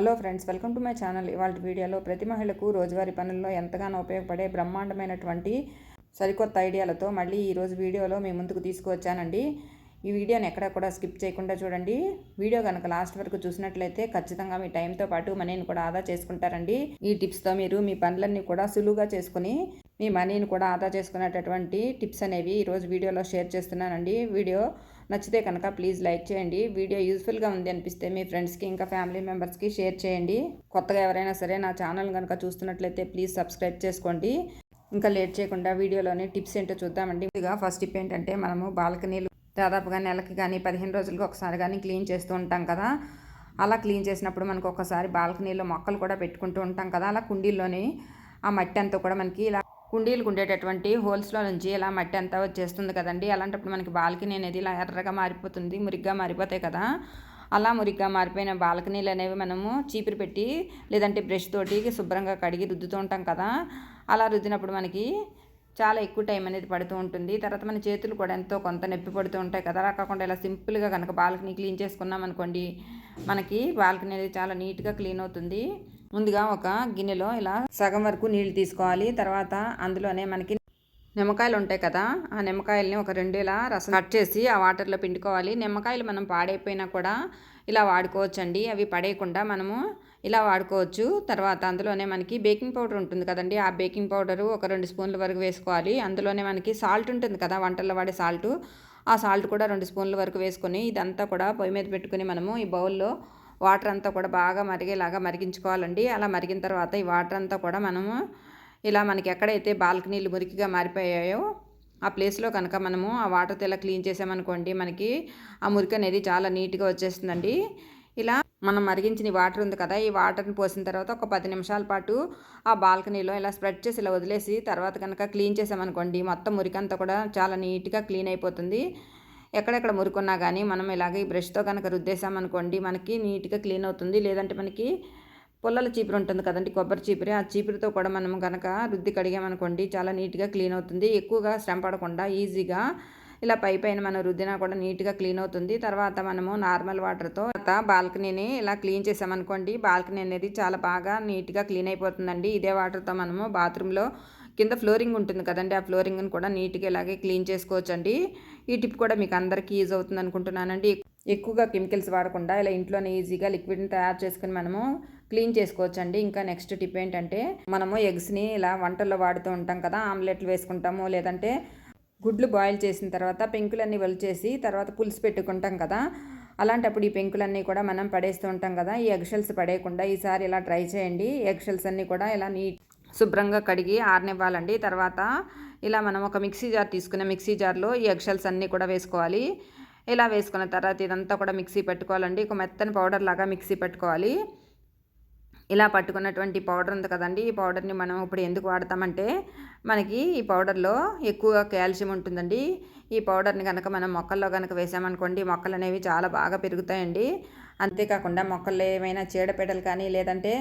Hello friends welcome to my channel. ఇవాళ వీడియోలో ప్రతి మహిళకు రోజువారీ పనుల్లో ఎంతగానో ఉపయోగపడే బ్రహ్మాండమైనటువంటి సరికొత్త ఐడియాలతో మళ్ళీ ఈరోజు వీడియోలో మీ ముందుకు తీసుకువచ్చానండి. ఈ వీడియోని ఎక్కడ కూడా స్కిప్ చేయకుండా చూడండి. వీడియో కనుక లాస్ట్ వరకు చూసినట్లయితే ఖచ్చితంగా మీ టైంతో పాటు మనీని కూడా ఆదా చేసుకుంటారండి. ఈ టిప్స్తో మీరు మీ పనులన్నీ కూడా సులువుగా చేసుకుని మీ మనీని కూడా ఆదా చేసుకునేటటువంటి టిప్స్ అనేవి ఈరోజు వీడియోలో షేర్ చేస్తున్నానండి. వీడియో నచ్చితే కనుక ప్లీజ్ లైక్ చేయండి. వీడియో యూస్ఫుల్గా ఉంది అనిపిస్తే మీ ఫ్రెండ్స్కి ఇంకా ఫ్యామిలీ మెంబర్స్కి షేర్ చేయండి. కొత్తగా ఎవరైనా సరే నా ఛానల్ కనుక చూస్తున్నట్లయితే ప్లీజ్ సబ్స్క్రైబ్ చేసుకోండి. ఇంకా లేట్ చేయకుండా వీడియోలోని టిప్స్ ఏంటో చూద్దామండి. ఇదిగా ఫస్ట్ టిప్ ఏంటంటే మనము బాల్కనీలు దాదాపుగా నెలకి కానీ పదిహేను రోజులకి ఒకసారి కానీ క్లీన్ చేస్తూ ఉంటాం కదా. అలా క్లీన్ చేసినప్పుడు మనకు ఒకసారి బాల్కనీలో మొక్కలు కూడా పెట్టుకుంటూ ఉంటాం కదా. అలా కుండీల్లోని ఆ మట్టి అంతా కూడా మనకి ఇలా కుండీలకు ఉండేటటువంటి హోల్స్లో నుంచి ఇలా మట్టి అంతా వచ్చేస్తుంది కదండి. అలాంటప్పుడు మనకి బాల్కనీ అనేది ఇలా ఎర్రగా మారిపోతుంది మురిగ్గా మారిపోతాయి కదా. అలా మురిగ్గా మారిపోయిన బాల్కనీలు అనేవి మనము చీపురు పెట్టి లేదంటే బ్రష్ తోటి శుభ్రంగా కడిగి రుద్దుతూ ఉంటాం కదా. అలా రుద్దినప్పుడు మనకి చాలా ఎక్కువ టైం అనేది పడుతూ ఉంటుంది. తర్వాత మన చేతులు కూడా ఎంతో కొంత నొప్పి పడుతూ ఉంటాయి కదా. అలా కాకుండా ఇలా సింపుల్గా కనుక బాల్కనీ క్లీన్ చేసుకున్నాం అనుకోండి మనకి బాల్కనీ అనేది చాలా నీట్గా క్లీన్ అవుతుంది. ముందుగా ఒక గిన్నెలో ఇలా సగం వరకు నీళ్ళు తీసుకోవాలి. తర్వాత అందులోనే మనకి నిమ్మకాయలు ఉంటాయి కదా ఆ నిమ్మకాయలని ఒక రెండు ఇలా రసం కట్ చేసి ఆ వాటర్లో పిండుకోవాలి. నిమ్మకాయలు మనం పాడైపోయినా కూడా ఇలా వాడుకోవచ్చండి. అవి పడేయకుండా మనము ఇలా వాడుకోవచ్చు. తర్వాత అందులోనే మనకి బేకింగ్ పౌడర్ ఉంటుంది కదండి ఆ బేకింగ్ పౌడరు ఒక రెండు స్పూన్ల వరకు వేసుకోవాలి. అందులోనే మనకి సాల్ట్ ఉంటుంది కదా వంటల్లో వాడే సాల్ట్. ఆ సాల్ట్ కూడా రెండు స్పూన్ల వరకు వేసుకొని ఇదంతా కూడా పొయ్యి మీద పెట్టుకుని మనము ఈ బౌల్లో వాటర్ అంతా కూడా బాగా మరిగేలాగా మరిగించుకోవాలండి. అలా మరిగిన తర్వాత ఈ వాటర్ అంతా కూడా మనము ఇలా మనకి ఎక్కడైతే బాల్కనీలు మురికిగా మారిపోయాయో ఆ ప్లేస్లో కనుక మనము ఆ వాటర్తో ఇలా క్లీన్ చేసామనుకోండి మనకి ఆ మురికి అనేది చాలా నీట్గా వచ్చేస్తుందండి. ఇలా మనం మరిగించిన వాటర్ ఉంది కదా ఈ వాటర్ని పోసిన తర్వాత ఒక పది నిమిషాల పాటు ఆ బాల్కనీలో ఇలా స్ప్రెడ్ చేసి ఇలా వదిలేసి తర్వాత కనుక క్లీన్ చేసామనుకోండి మొత్తం మురికంతా కూడా చాలా నీట్గా క్లీన్ అయిపోతుంది. ఎక్కడెక్కడ మురుకున్నా కానీ మనం ఇలాగే బ్రష్తో కనుక రుద్దేశామనుకోండి మనకి నీట్గా క్లీన్ అవుతుంది. లేదంటే మనకి పుల్లల చీపురు ఉంటుంది కదండి కొబ్బరి చీపురి. ఆ చీపురుతో కూడా మనం కనుక రుద్ది కడిగామనుకోండి చాలా నీట్గా క్లీన్ అవుతుంది. ఎక్కువగా శ్రమ పడకుండా ఈజీగా ఇలా పై పైన మనం రుద్దినా కూడా నీట్గా క్లీన్ అవుతుంది. తర్వాత మనము నార్మల్ వాటర్తో బాల్కనీని ఇలా క్లీన్ చేసామనుకోండి బాల్కనీ అనేది చాలా బాగా నీట్గా క్లీన్ అయిపోతుందండి. ఇదే వాటర్తో మనము బాత్రూంలో కింద ఫ్లోరింగ్ ఉంటుంది కదండి ఆ ఫ్లోరింగ్ని కూడా నీట్గా ఇలాగే క్లీన్ చేసుకోవచ్చండి. ఈ టిప్ కూడా మీకు అందరికీ యూజ్ అవుతుంది అనుకుంటున్నానండి. ఎక్కువగా కెమికల్స్ వాడకుండా ఇలా ఇంట్లోనే ఈజీగా లిక్విడ్ని తయారు చేసుకుని మనము క్లీన్ చేసుకోవచ్చండి. ఇంకా నెక్స్ట్ టిప్ ఏంటంటే మనము ఎగ్స్ని ఇలా వంటల్లో వాడుతూ ఉంటాం కదా ఆమ్లెట్లు వేసుకుంటాము లేదంటే గుడ్లు బాయిల్ చేసిన తర్వాత పెంకులన్నీ వలిచేసి తర్వాత పులుసు పెట్టుకుంటాం కదా అలాంటప్పుడు ఈ పెంకులన్నీ కూడా మనం పడేస్తూ ఉంటాం కదా ఈ ఎగ్షెల్స్ పడేయకుండా ఈసారి ఇలా ట్రై చేయండి. ఎగ్షెల్స్ అన్నీ కూడా ఇలా నీట్ శుభ్రంగా కడిగి ఆరనివ్వాలండి. తర్వాత ఇలా మనం ఒక మిక్సీ జార్ తీసుకున్న మిక్సీ జార్లో ఈ ఎగ్షల్స్ అన్నీ కూడా వేసుకోవాలి. ఇలా వేసుకున్న తర్వాత ఇదంతా కూడా మిక్సీ పెట్టుకోవాలండి. ఒక మెత్తని పౌడర్ లాగా మిక్సీ పెట్టుకోవాలి. ఇలా పట్టుకున్నటువంటి పౌడర్ ఉంది కదండి. ఈ పౌడర్ని మనం ఇప్పుడు ఎందుకు వాడతామంటే మనకి ఈ పౌడర్లో ఎక్కువగా కాల్షియం ఉంటుందండి. ఈ పౌడర్ని కనుక మనం మొక్కల్లో కనుక వేసామనుకోండి మొక్కలు అనేవి చాలా బాగా పెరుగుతాయండి. అంతేకాకుండా మొక్కల్లో ఏమైనా చీడపీడలు కానీ లేదంటే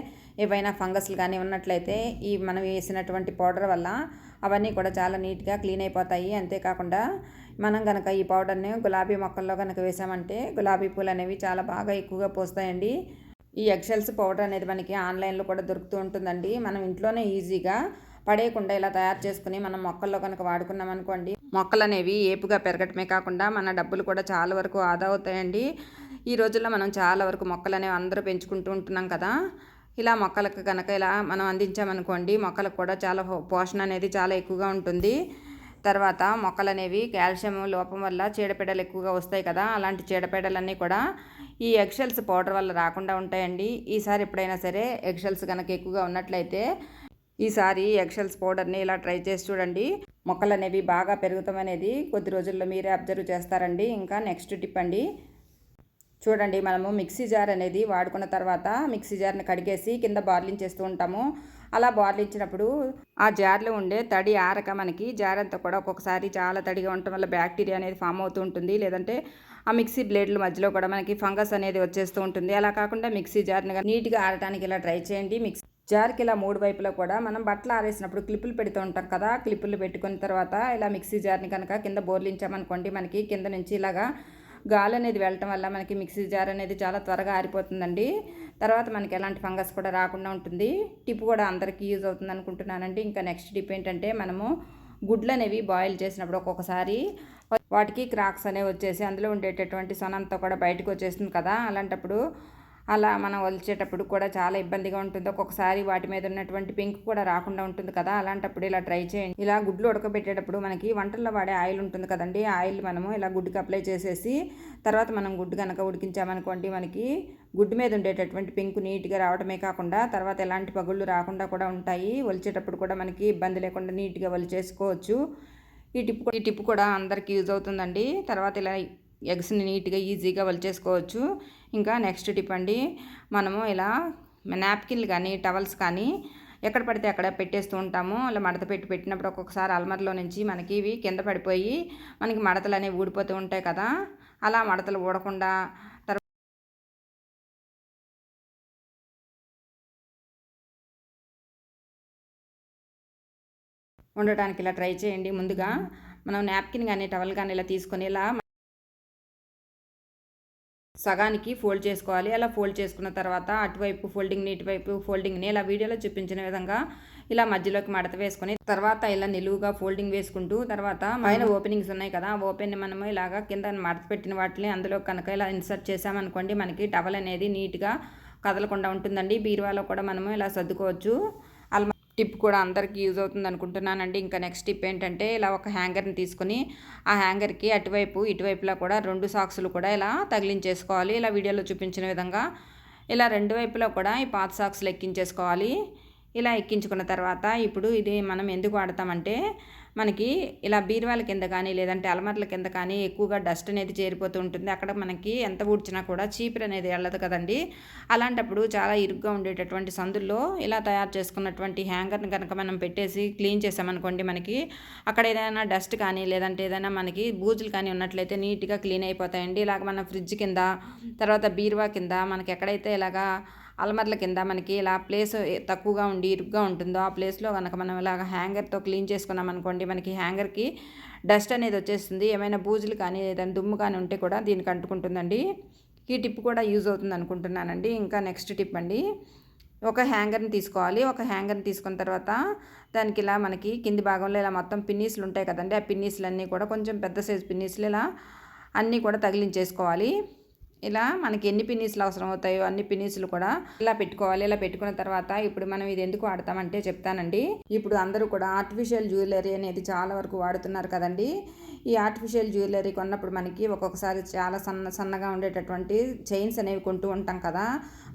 ఏవైనా ఫంగస్లు కానీ ఉన్నట్లయితే ఈ మనం వేసినటువంటి పౌడర్ వల్ల అవన్నీ కూడా చాలా నీట్గా క్లీన్ అయిపోతాయి. అంతేకాకుండా మనం కనుక ఈ పౌడర్ని గులాబీ మొక్కల్లో కనుక వేసామంటే గులాబీ పూలు అనేవి చాలా బాగా ఎక్కువగా పోస్తాయండి. ఈ ఎక్సెల్స్ పౌడర్ అనేది మనకి ఆన్లైన్లో కూడా దొరుకుతూ ఉంటుందండి. మనం ఇంట్లోనే ఈజీగా పడేయకుండా ఇలా తయారు చేసుకుని మనం మొక్కల్లో కనుక వాడుకున్నాం అనుకోండి మొక్కలు అనేవి ఏపుగా పెరగటమే కాకుండా మన డబ్బులు కూడా చాలా వరకు ఆదా అవుతాయండి. ఈ రోజుల్లో మనం చాలా వరకు మొక్కలు అనేవి అందరూ పెంచుకుంటూ ఉంటున్నాం కదా. ఇలా మొక్కలకు కనుక ఇలా మనం అందించామనుకోండి మొక్కలకు కూడా చాలా పోషణ అనేది చాలా ఎక్కువగా ఉంటుంది. తర్వాత మొక్కలు అనేవి కాల్షియం లోపం వల్ల చీడపీడలు ఎక్కువగా వస్తాయి కదా. అలాంటి చీడపీడలన్నీ కూడా ఈ ఎగ్షెల్స్ పౌడర్ వల్ల రాకుండా ఉంటాయండి. ఈసారి ఎప్పుడైనా సరే ఎగ్షెల్స్ కనుక ఎక్కువగా ఉన్నట్లయితే ఈసారి ఎగ్షెల్స్ పౌడర్ని ఇలా ట్రై చేసి చూడండి. మొక్కలు అనేవి బాగా పెరుగుతాం అనేది కొద్ది రోజుల్లో మీరే అబ్జర్వ్ చేస్తారండి. ఇంకా నెక్స్ట్ టిప్ అండి చూడండి మనము మిక్సీ జార్ అనేది వాడుకున్న తర్వాత మిక్సీ జార్ని కడిగేసి కింద బార్లించేస్తూ ఉంటాము. అలా బార్లించినప్పుడు ఆ జార్లో ఉండే తడి ఆరక మనకి జార్ అంతా కూడా ఒక్కొక్కసారి చాలా తడిగా ఉండటం వల్ల బ్యాక్టీరియా అనేది ఫామ్ అవుతూ ఉంటుంది. లేదంటే ఆ మిక్సీ బ్లేడ్ల మధ్యలో కూడా మనకి ఫంగస్ అనేది వచ్చేస్తూ ఉంటుంది. అలా కాకుండా మిక్సీ జార్ని నీట్గా ఆడటానికి ఇలా ట్రై చేయండి. మిక్సీ జార్కి ఇలా మూడు వైపులా కూడా మనం బట్టలు ఆరేసినప్పుడు క్లిప్పులు పెడుతూ ఉంటాం కదా క్లిప్పులు పెట్టుకున్న తర్వాత ఇలా మిక్సీ జార్ని కనుక కింద బోర్లించామనుకోండి మనకి కింద నుంచి ఇలాగా గాలి అనేది వెళ్ళటం వల్ల మనకి మిక్సీ జార్ అనేది చాలా త్వరగా ఆరిపోతుందండి. తర్వాత మనకి ఎలాంటి ఫంగస్ కూడా రాకుండా ఉంటుంది. టిప్ కూడా అందరికీ యూజ్ అవుతుంది అనుకుంటున్నానండి. ఇంకా నెక్స్ట్ టిప్ ఏంటంటే మనము గుడ్లు అనేవి బాయిల్ చేసినప్పుడు ఒక్కొక్కసారి వాటికి క్రాక్స్ అనేవి వచ్చేసి అందులో ఉండేటటువంటి సొనంతా కూడా బయటకు వచ్చేస్తుంది కదా. అలాంటప్పుడు అలా మనం వలిచేటప్పుడు కూడా చాలా ఇబ్బందిగా ఉంటుంది. ఒక్కొక్కసారి వాటి మీద ఉన్నటువంటి పింక్ కూడా రాకుండా ఉంటుంది కదా అలాంటప్పుడు ఇలా ట్రై చేయండి. ఇలా గుడ్లు ఉడకబెట్టేటప్పుడు మనకి వంటల్లో వాడే ఆయిల్ ఉంటుంది కదండి ఆయిల్ మనము ఇలా గుడ్డుకి అప్లై చేసేసి తర్వాత మనం గుడ్డు కనుక ఉడికించామనుకోండి మనకి గుడ్డు మీద ఉండేటటువంటి పింక్ నీట్గా రావడమే కాకుండా తర్వాత ఎలాంటి పగుళ్ళు రాకుండా కూడా ఉంటాయి. వలిచేటప్పుడు కూడా మనకి ఇబ్బంది లేకుండా నీట్గా వలిచేసుకోవచ్చు. ఈ టిప్ ఈ టిప్ కూడా అందరికీ యూజ్ అవుతుందండి. తర్వాత ఇలా ఎగ్స్ని నీట్గా ఈజీగా వలిచేసుకోవచ్చు. ఇంకా నెక్స్ట్ టిప్ అండి. మనము ఇలా నాప్కిన్లు కానీ టవల్స్ కానీ ఎక్కడ పడితే అక్కడ పెట్టేస్తూ ఉంటాము. అలా మడత పెట్టి పెట్టినప్పుడు ఒక్కొక్కసారి అల్మర్లో నుంచి మనకి ఇవి కింద పడిపోయి మనకి మడతలు అనేవి ఊడిపోతూ ఉంటాయి కదా. అలా మడతలు ఊడకుండా ఉండటానికి ఇలా ట్రై చేయండి. ముందుగా మనం నాప్కిన్ కానీ టవల్ కానీ ఇలా తీసుకొని ఇలా సగానికి ఫోల్డ్ చేసుకోవాలి. అలా ఫోల్డ్ చేసుకున్న తర్వాత అటువైపు ఫోల్డింగ్ని ఇటువైపు ఫోల్డింగ్ని ఇలా వీడియోలో చూపించిన విధంగా ఇలా మధ్యలోకి మడత వేసుకొని తర్వాత ఇలా నిలువుగా ఫోల్డింగ్ వేసుకుంటూ తర్వాత పైన ఓపెనింగ్స్ ఉన్నాయి కదా ఓపెన్ మనము ఇలాగా కింద మడత పెట్టిన వాటిని అందులో కనుక ఇలా ఇన్సర్ట్ చేసామనుకోండి మనకి టవల్ అనేది నీట్గా కదలకుండా ఉంటుందండి. బీరువాలో కూడా మనము ఇలా సర్దుకోవచ్చు. టిప్ కూడా అందరికీ యూజ్ అవుతుంది అనుకుంటున్నానండి. ఇంకా నెక్స్ట్ టిప్ ఏంటంటే ఇలా ఒక హ్యాంగర్ని తీసుకొని ఆ హ్యాంగర్కి అటువైపు ఇటువైపులా కూడా రెండు సాక్సులు కూడా ఇలా తగిలించేసుకోవాలి. ఇలా వీడియోలో చూపించిన విధంగా ఇలా రెండు వైపులా కూడా ఈ పాత సాక్స్లు ఎక్కించేసుకోవాలి. ఇలా ఎక్కించుకున్న తర్వాత ఇప్పుడు ఇది మనం ఎందుకు వాడతామంటే మనకి ఇలా బీరువాల కింద కానీ లేదంటే అలమర్ల కింద కానీ ఎక్కువగా డస్ట్ అనేది చేరిపోతూ ఉంటుంది. అక్కడ మనకి ఎంత ఊడ్చినా కూడా చీపురు అనేది వెళ్ళదు కదండి. అలాంటప్పుడు చాలా ఇరుగ్గా ఉండేటటువంటి సందుల్లో ఇలా తయారు చేసుకున్నటువంటి హ్యాంగర్ని కనుక మనం పెట్టేసి క్లీన్ చేసామనుకోండి మనకి అక్కడ ఏదైనా డస్ట్ కానీ లేదంటే ఏదైనా మనకి బూజులు కానీ ఉన్నట్లయితే నీట్గా క్లీన్ అయిపోతాయండి. ఇలాగ మన ఫ్రిడ్జ్ కింద తర్వాత బీరువా కింద మనకి ఎక్కడైతే ఇలాగా అలమర్ల కింద మనకి ఇలా ప్లేస్ తక్కువగా ఉండి ఇరుగ్గా ఉంటుందో ఆ ప్లేస్లో కనుక మనం ఇలాగ హ్యాంగర్తో క్లీన్ చేసుకున్నాం అనుకోండి మనకి హ్యాంగర్కి డస్ట్ అనేది వచ్చేస్తుంది. ఏమైనా బూజులు కానీ ఏదైనా దుమ్ము కానీ ఉంటే కూడా దీనికి అంటుకుంటుందండి. ఈ టిప్ కూడా యూజ్ అవుతుంది అనుకుంటున్నానండి. ఇంకా నెక్స్ట్ టిప్ అండి. ఒక హ్యాంగర్ని తీసుకోవాలి. ఒక హ్యాంగర్ని తీసుకున్న తర్వాత దానికి ఇలా మనకి కింది భాగంలో ఇలా మొత్తం పిన్నీసులు ఉంటాయి కదండి. ఆ పిన్నీసులు అన్నీ కూడా కొంచెం పెద్ద సైజు పిన్నీసులు ఇలా అన్నీ కూడా తగిలించేసుకోవాలి. ఇలా మనకి ఎన్ని పిన్నీసులు అవసరం అవుతాయో అన్ని పిన్నీసులు కూడా ఇలా పెట్టుకోవాలి. ఇలా పెట్టుకున్న తర్వాత ఇప్పుడు మనం ఇది ఎందుకు వాడతామంటే చెప్తానండి. ఇప్పుడు అందరూ కూడా ఆర్టిఫిషియల్ జ్యువెలరీ అనేది చాలా వరకు వాడుతున్నారు కదండి. ఈ ఆర్టిఫిషియల్ జ్యువెలరీ కొన్నప్పుడు మనకి ఒక్కొక్కసారి చాలా సన్న సన్నగా ఉండేటటువంటి చైన్స్ అనేవి కొంటూ ఉంటాం కదా.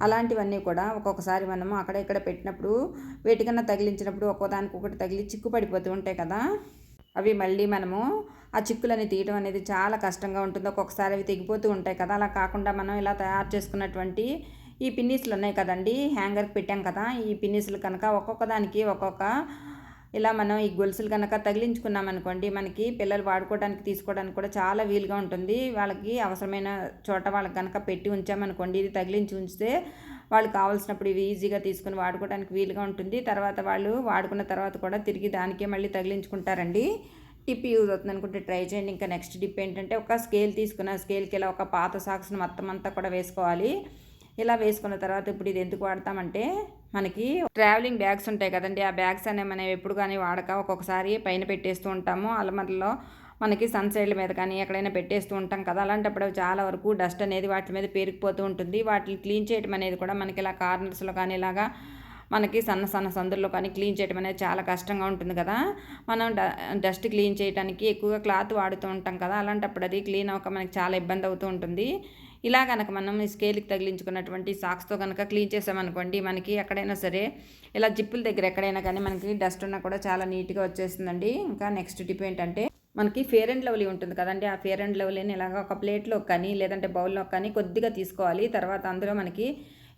అలాంటివన్నీ కూడా ఒక్కొక్కసారి మనము అక్కడ ఇక్కడ పెట్టినప్పుడు వేటికన్నా తగిలించినప్పుడు ఒక్కోదానికి ఒకటి తగిలి చిక్కు పడిపోతూ ఉంటాయి కదా. అవి మళ్ళీ మనము ఆ చిక్కులని తీయడం అనేది చాలా కష్టంగా ఉంటుంది. ఒక్కొక్కసారి అవి తెగిపోతూ ఉంటాయి కదా. అలా కాకుండా మనం ఇలా తయారు చేసుకున్నటువంటి ఈ పిన్నీసులు ఉన్నాయి కదండి. హ్యాంగర్కి పెట్టాం కదా. ఈ పిన్నీసులు కనుక ఒక్కొక్క దానికి ఒక్కొక్క ఇలా మనం ఈ గొలుసులు కనుక తగిలించుకున్నాం అనుకోండి మనకి పిల్లలు వాడుకోవడానికి తీసుకోవడానికి కూడా చాలా వీలుగా ఉంటుంది. వాళ్ళకి అవసరమైన చోట వాళ్ళకి కనుక పెట్టి ఉంచామనుకోండి ఇది తగిలించి ఉంచితే వాళ్ళు కావాల్సినప్పుడు ఇవి ఈజీగా తీసుకుని వాడుకోవడానికి వీలుగా ఉంటుంది. తర్వాత వాళ్ళు వాడుకున్న తర్వాత కూడా తిరిగి దానికే మళ్ళీ తగిలించుకుంటారండి. టిప్ యూజ్ అవుతుంది అనుకుంటే ట్రై చేయండి. ఇంకా నెక్స్ట్ టిప్ ఏంటంటే ఒక స్కేల్ తీసుకున్న స్కేల్కి ఇలా ఒక పాత సాక్స్ని మొత్తం అంతా కూడా వేసుకోవాలి. ఇలా వేసుకున్న తర్వాత ఇప్పుడు ఇది ఎందుకు వాడతామంటే మనకి ట్రావెలింగ్ బ్యాగ్స్ ఉంటాయి కదండి. ఆ బ్యాగ్స్ అనేవి మనం ఎప్పుడు కానీ వాడక ఒక్కొక్కసారి పైన పెట్టేస్తూ ఉంటాము. అలమరలో మనకి సన్ సైడ్ల మీద కానీ ఎక్కడైనా పెట్టేస్తూ ఉంటాం కదా. అలాంటప్పుడు చాలా వరకు డస్ట్ అనేది వాటి మీద పేరుకుపోతూ ఉంటుంది. వాటిని క్లీన్ చేయడం అనేది కూడా మనకి ఇలా కార్నర్స్లో కానీ ఇలాగా మనకి సన్న సన్న సందుల్లో కానీ క్లీన్ చేయడం అనేది చాలా కష్టంగా ఉంటుంది కదా. మనం డస్ట్ క్లీన్ చేయడానికి ఎక్కువగా క్లాత్ వాడుతూ ఉంటాం కదా. అలాంటప్పుడు అది క్లీన్ అవ్వక మనకి చాలా ఇబ్బంది అవుతూ ఉంటుంది. ఇలా కనుక మనం ఈ స్కేల్కి తగిలించుకున్నటువంటి సాక్స్తో కనుక క్లీన్ చేసామనుకోండి మనకి ఎక్కడైనా సరే ఇలా జిప్పుల దగ్గర ఎక్కడైనా కానీ మనకి డస్ట్ ఉన్నా కూడా చాలా నీట్గా వచ్చేస్తుందండి. ఇంకా నెక్స్ట్ టిప్ ఏంటంటే మనకి ఫేర్ అండ్ లవ్లీ ఉంటుంది కదండి. ఆ ఫేర్ అండ్ లవ్లీని ఇలాగ ఒక ప్లేట్లో కానీ లేదంటే బౌల్లో కానీ కొద్దిగా తీసుకోవాలి. తర్వాత అందులో మనకి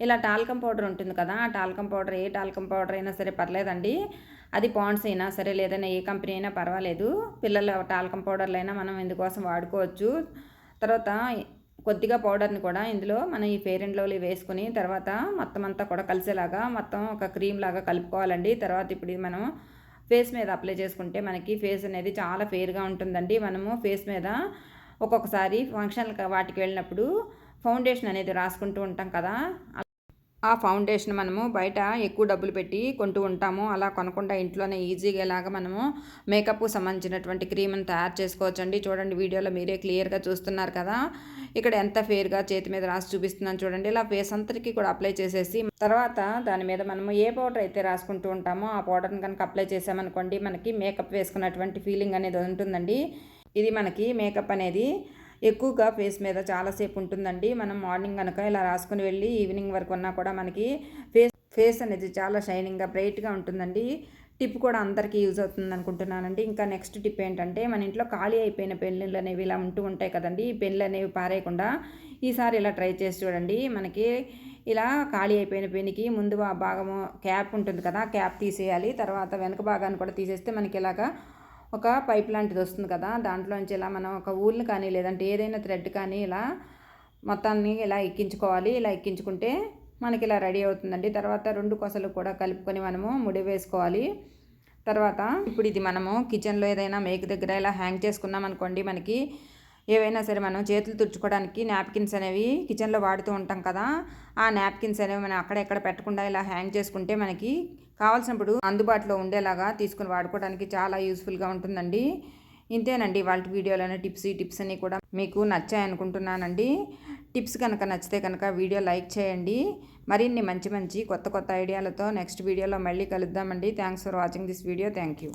ఇలా టాల్కం పౌడర్ ఉంటుంది కదా ఆ టాల్కం పౌడర్ ఏ టాల్కం పౌడర్ అయినా సరే పర్లేదండి. అది పాండ్స్ అయినా సరే లేదైనా ఏ కంపెనీ అయినా పర్వాలేదు. పిల్లల టాల్కం పౌడర్లు అయినా మనం ఇందుకోసం వాడుకోవచ్చు. తర్వాత కొద్దిగా పౌడర్ని కూడా ఇందులో మనం ఈ ఫేర్ అండ్ లవ్లీ వేసుకుని తర్వాత మొత్తం అంతా కూడా కలిసేలాగా మొత్తం ఒక క్రీమ్ లాగా కలుపుకోవాలండి. తర్వాత ఇప్పుడు మనం ఫేస్ మీద అప్లై చేసుకుంటే మనకి ఫేస్ అనేది చాలా ఫేర్గా ఉంటుందండి. మనము ఫేస్ మీద ఒక్కొక్కసారి ఫంక్షన్ వాటికి వెళ్ళినప్పుడు ఫౌండేషన్ అనేది రాసుకుంటూ ఉంటాం కదా. ఆ ఫౌండేషన్ మనము బయట ఎక్కువ డబ్బులు పెట్టి కొంటూ ఉంటాము. అలా కొనకుండా ఇంట్లోనే ఈజీగా ఇలాగా మనము మేకప్ సంబంధించినటువంటి క్రీమ్ని తయారు చేసుకోవచ్చు అండి చూడండి వీడియోలో మీరే క్లియర్గా చూస్తున్నారు కదా. ఇక్కడ ఎంత ఫేర్గా చేతి మీద రాసి చూపిస్తున్నాను చూడండి. ఇలా ఫేస్ అంతటికి కూడా అప్లై చేసేసి తర్వాత దాని మీద మనము ఏ పౌడర్ అయితే రాసుకుంటూ ఉంటామో ఆ పౌడర్ని కనుక అప్లై చేసామనుకోండి మనకి మేకప్ వేసుకున్నటువంటి ఫీలింగ్ అనేది ఉంటుందండి. ఇది మనకి మేకప్ అనేది ఎక్కువగా ఫేస్ మీద చాలాసేపు ఉంటుందండి. మనం మార్నింగ్ కనుక ఇలా రాసుకుని వెళ్ళి ఈవినింగ్ వరకు ఉన్నా కూడా మనకి ఫేస్ ఫేస్ అనేది చాలా షైనింగ్గా బ్రైట్గా ఉంటుందండి. టిప్ కూడా అందరికీ యూజ్ అవుతుంది అనుకుంటున్నానండి. ఇంకా నెక్స్ట్ టిప్ ఏంటంటే మన ఇంట్లో ఖాళీ అయిపోయిన పెళ్ళిళ్ళు అనేవి ఇలా ఉంటూ ఉంటాయి కదండి. ఈ పెళ్ళి అనేవి పారేయకుండా ఈసారి ఇలా ట్రై చేసి చూడండి. మనకి ఇలా ఖాళీ అయిపోయిన పెనికి ముందు ఆ భాగము క్యాప్ ఉంటుంది కదా క్యాప్ తీసేయాలి. తర్వాత వెనక భాగాన్ని కూడా తీసేస్తే మనకి ఇలాగా ఒక పైప్ లాంటిది వస్తుంది కదా దాంట్లోంచి ఇలా మనం ఒక ఊళ్ళు కానీ లేదంటే ఏదైనా థ్రెడ్ కానీ ఇలా మొత్తాన్ని ఇలా ఎక్కించుకోవాలి. ఇలా ఎక్కించుకుంటే మనకి ఇలా రెడీ అవుతుందండి. తర్వాత రెండు కొసలు కూడా కలుపుకొని మనము ముడి వేసుకోవాలి. తర్వాత ఇప్పుడు ఇది మనము కిచెన్లో ఏదైనా మేక్ దగ్గర ఇలా హ్యాంగ్ చేసుకున్నాం అనుకోండి మనకి ఏవైనా సరే మనం చేతులు తుడుచుకోవడానికి నాప్కిన్స్ అనేవి కిచెన్లో వాడుతూ ఉంటాం కదా ఆ నాప్కిన్స్ అనేవి మనం అక్కడెక్కడ పెట్టకుండా ఇలా హ్యాంగ్ చేసుకుంటే మనకి కావాల్సినప్పుడు అందుబాటులో ఉండేలాగా తీసుకుని వాడుకోవడానికి చాలా యూస్ఫుల్గా ఉంటుందండి. ఇంతేనండి వాళ్ళ వీడియోలోనే టిప్స్ ఈ టిప్స్ అన్నీ కూడా మీకు నచ్చాయి అనుకుంటున్నానండి. టిప్స్ కనుక నచ్చితే కనుక వీడియో లైక్ చేయండి. మరిన్ని మంచి మంచి కొత్త కొత్త ఐడియాలతో నెక్స్ట్ వీడియోలో మళ్ళీ కలుద్దామండి. Thanks for watching this video thank you